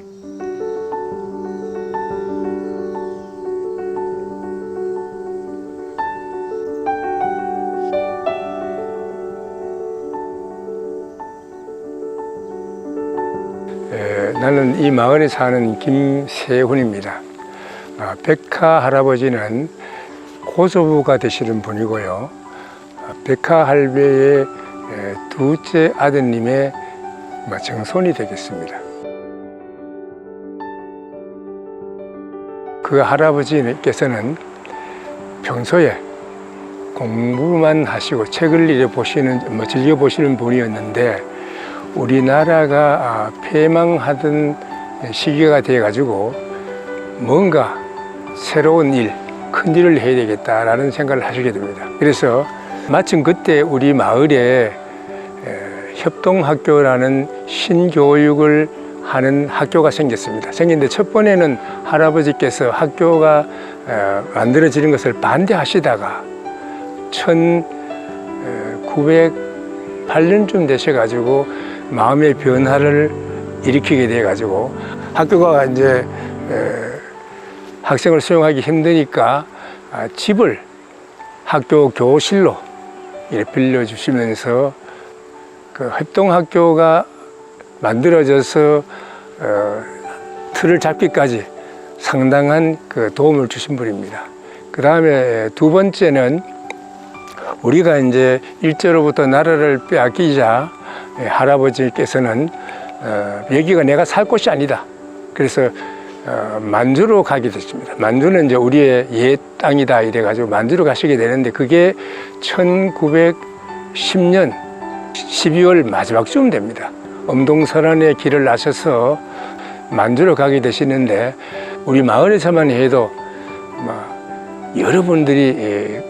에, 나는 이 마을에 사는 김세훈입니다. 아, 백화 할아버지는 고조부가 되시는 분이고요. 아, 백화 할배의 에, 둘째 아드님의 뭐, 정손이 되겠습니다. 그 할아버지께서는 평소에 공부만 하시고 책을 읽어 보시는 뭐 즐겨 보시는 분이었는데 우리나라가 아, 폐망하던 시기가 돼 가지고 뭔가 새로운 일, 큰 일을 해야 되겠다라는 생각을 하시게 됩니다. 그래서 마침 그때 우리 마을에 에, 협동학교라는 신교육을 하는 학교가 생겼습니다. 생겼는데 첫 번에는 할아버지께서 학교가 에, 만들어지는 것을 반대하시다가 1908년쯤 되셔 가지고 마음의 변화를 일으키게 돼 가지고 학교가 이제 에, 학생을 수용하기 힘드니까 아, 집을 학교 교실로 이렇게 빌려 주시면서 그 협동학교가 만들어져서 어, 틀을 잡기까지 상당한 그 도움을 주신 분입니다. 그 다음에 두 번째는 우리가 이제 일제로부터 나라를 빼앗기자 예, 할아버지께서는 어, 여기가 내가 살 곳이 아니다. 그래서 어, 만주로 가게 됐습니다. 만주는 이제 우리의 옛 땅이다 이래가지고 만주로 가시게 되는데 그게 1910년 12월 마지막쯤 됩니다. 엄동설안의 길을 나셔서 만주로 가게 되시는데 우리 마을에서만 해도 막 여러분들이 예,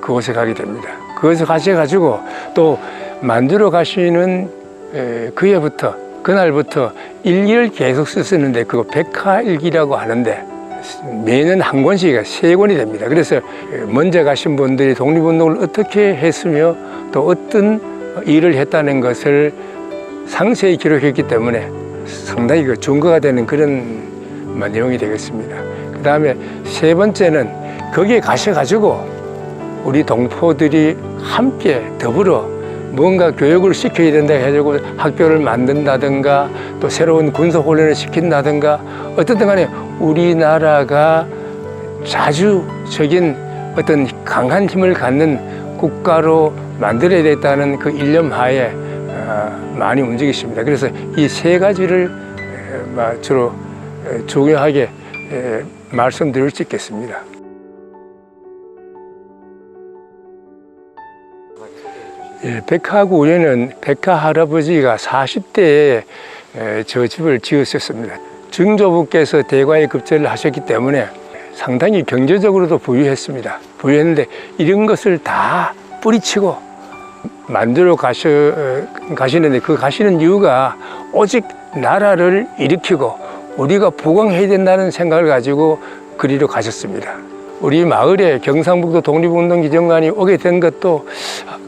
그곳에 가게 됩니다. 그곳에 가셔가지고 또 만주로 가시는 에, 그 해부터 그날부터 일기를 계속 쓰시는데 그거 백화일기라고 하는데 매년 한 권씩 세 권이 됩니다. 그래서 먼저 가신 분들이 독립운동을 어떻게 했으며 또 어떤 일을 했다는 것을 상세히 기록했기 때문에 상당히 그 증거가 되는 그런 뭐 내용이 되겠습니다. 그 다음에 세 번째는 거기에 가셔가지고 우리 동포들이 함께 더불어 뭔가 교육을 시켜야 된다 해가지고 학교를 만든다든가 또 새로운 군사훈련을 시킨다든가 어쨌든 간에 우리나라가 자주적인 어떤 강한 힘을 갖는 국가로 만들어야 되겠다는 그 일념 하에 어, 많이 움직이십니다. 그래서 이 세 가지를 주로 에, 중요하게 에, 말씀드릴 수 있겠습니다. 예, 백화구에는 백화 할아버지가 40대에 저 집을 지었었습니다. 증조부께서 대과에 급제를 하셨기 때문에 상당히 경제적으로도 부유했습니다. 부유했는데 이런 것을 다 뿌리치고 만들어 어, 가시는데 그 가시는 이유가 오직 나라를 일으키고 우리가 부강해야 된다는 생각을 가지고 그리로 가셨습니다. 우리 마을에 경상북도 독립운동 기념관이 오게 된 것도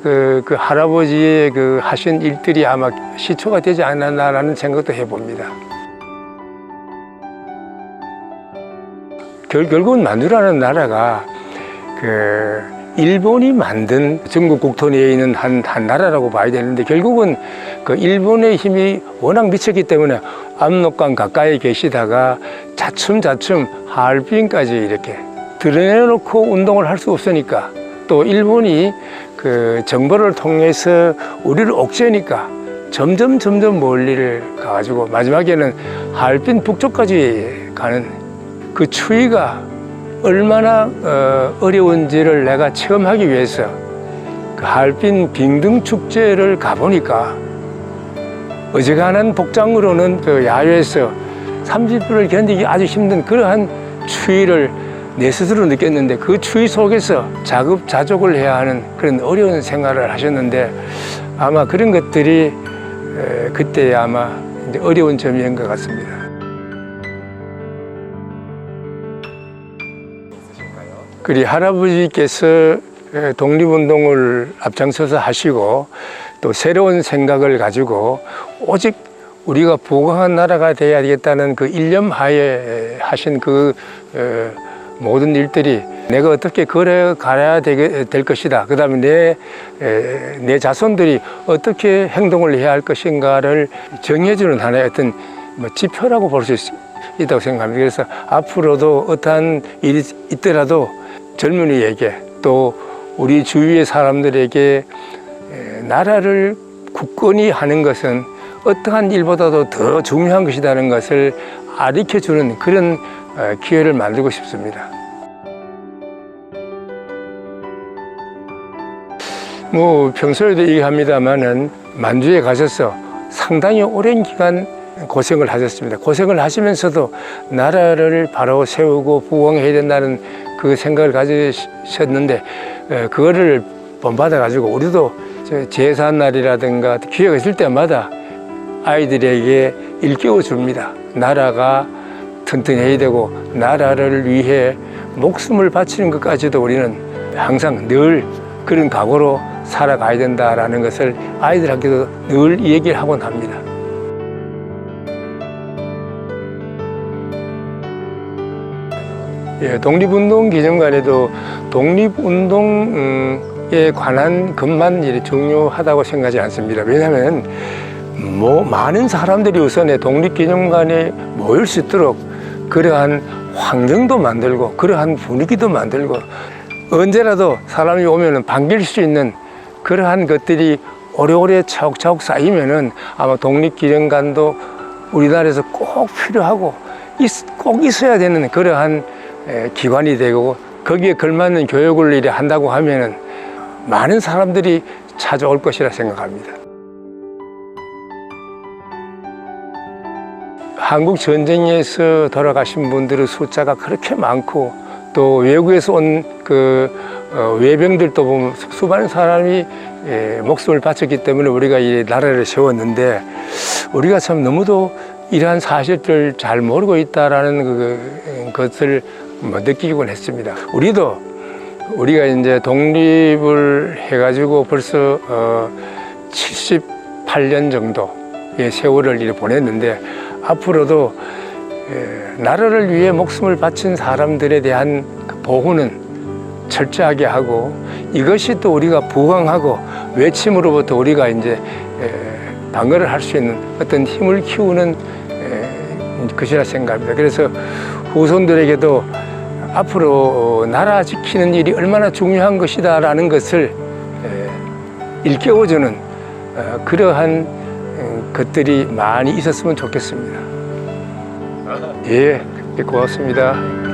그, 그 할아버지의 그 하신 일들이 아마 시초가 되지 않았나라는 생각도 해봅니다. 결, 결국은 만주라는 나라가 그 일본이 만든 전국 국토 내에 있는 한, 한 나라라고 봐야 되는데 결국은 그 일본의 힘이 워낙 미쳤기 때문에 압록강 가까이 계시다가 자춤자춤 하얼빈까지 이렇게 드러내놓고 운동을 할 수 없으니까 또 일본이 그 정보를 통해서 우리를 옥죄니까 점점 점점 멀리를 가가지고 마지막에는 하얼빈 북쪽까지 가는 그 추위가 얼마나 어, 어려운지를 내가 체험하기 위해서 그 하얼빈 빙등 축제를 가보니까 어지간한 복장으로는 그 야외에서 30분을 견디기 아주 힘든 그러한 추위를 내 스스로 느꼈는데 그 추위 속에서 자급자족을 해야 하는 그런 어려운 생활을 하셨는데 아마 그런 것들이 에, 그때 아마 어려운 점인 것 같습니다. 그리 할아버지께서 에, 독립운동을 앞장서서 하시고 또 새로운 생각을 가지고 오직 우리가 부강한 나라가 돼야 되겠다는 그 일념 하에 하신 그 어, 모든 일들이 내가 어떻게 걸어가야 될 것이다. 그 다음에 내, 에, 내 자손들이 어떻게 행동을 해야 할 것인가를 정해주는 하나의 어떤 뭐 지표라고 볼 수 있다고 생각합니다. 그래서 앞으로도 어떠한 일이 있더라도 젊은이에게 또 우리 주위의 사람들에게 에, 나라를 굳건히 하는 것은 어떠한 일보다도 더 중요한 것이라는 것을 아리켜 주는 그런 어, 기회를 만들고 싶습니다. 뭐 평소에도 얘기합니다만은 만주에 가셔서 상당히 오랜 기간 고생을 하셨습니다. 고생을 하시면서도 나라를 바로 세우고 부흥해야 된다는 그 생각을 가지셨는데 에, 그거를 본받아 가지고 우리도 저 제사날이라든가 기회가 있을 때마다 아이들에게 일깨워 줍니다. 나라가 튼튼해야 되고 나라를 위해 목숨을 바치는 것까지도 우리는 항상 늘 그런 각오로 살아가야 된다라는 것을 아이들한테도 늘 얘기를 하곤 합니다. 예, 독립운동 기념관에도 독립운동에 관한 것만 이렇게 중요하다고 생각하지 않습니다. 왜냐하면 뭐 많은 사람들이 우선에 독립기념관에 모일 수 있도록 그러한 환경도 만들고 그러한 분위기도 만들고 언제라도 사람이 오면은 반길 수 있는 그러한 것들이 오래오래 차곡차곡 쌓이면은 아마 독립기념관도 우리나라에서 꼭 필요하고 있- 꼭 있어야 되는 그러한 에, 기관이 되고 거기에 걸맞는 교육을 이래 한다고 하면은 많은 사람들이 찾아올 것이라 생각합니다. 한국 전쟁에서 돌아가신 분들의 숫자가 그렇게 많고 또 외국에서 온 그 외병들도 보면 수- 수많은 사람이 예, 목숨을 바쳤기 때문에 우리가 이 나라를 세웠는데 우리가 참 너무도 이러한 사실들을 잘 모르고 있다라는 그 것을 뭐 느끼곤 했습니다. 우리도 우리가 이제 독립을 해가지고 벌써 어 78년 정도의 세월을 이렇게 보냈는데 앞으로도 에, 나라를 위해 목숨을 바친 사람들에 대한 그 보호는 철저하게 하고 이것이 또 우리가 부강하고 외침으로부터 우리가 이제 에, 방어를 할 수 있는 어떤 힘을 키우는 에, 것이라 생각합니다. 그래서 후손들에게도 앞으로 나라 지키는 일이 얼마나 중요한 것이다라는 것을 에, 일깨워주는 어, 그러한 어, 것들이 많이 있었으면 좋겠습니다. 예, 고맙습니다.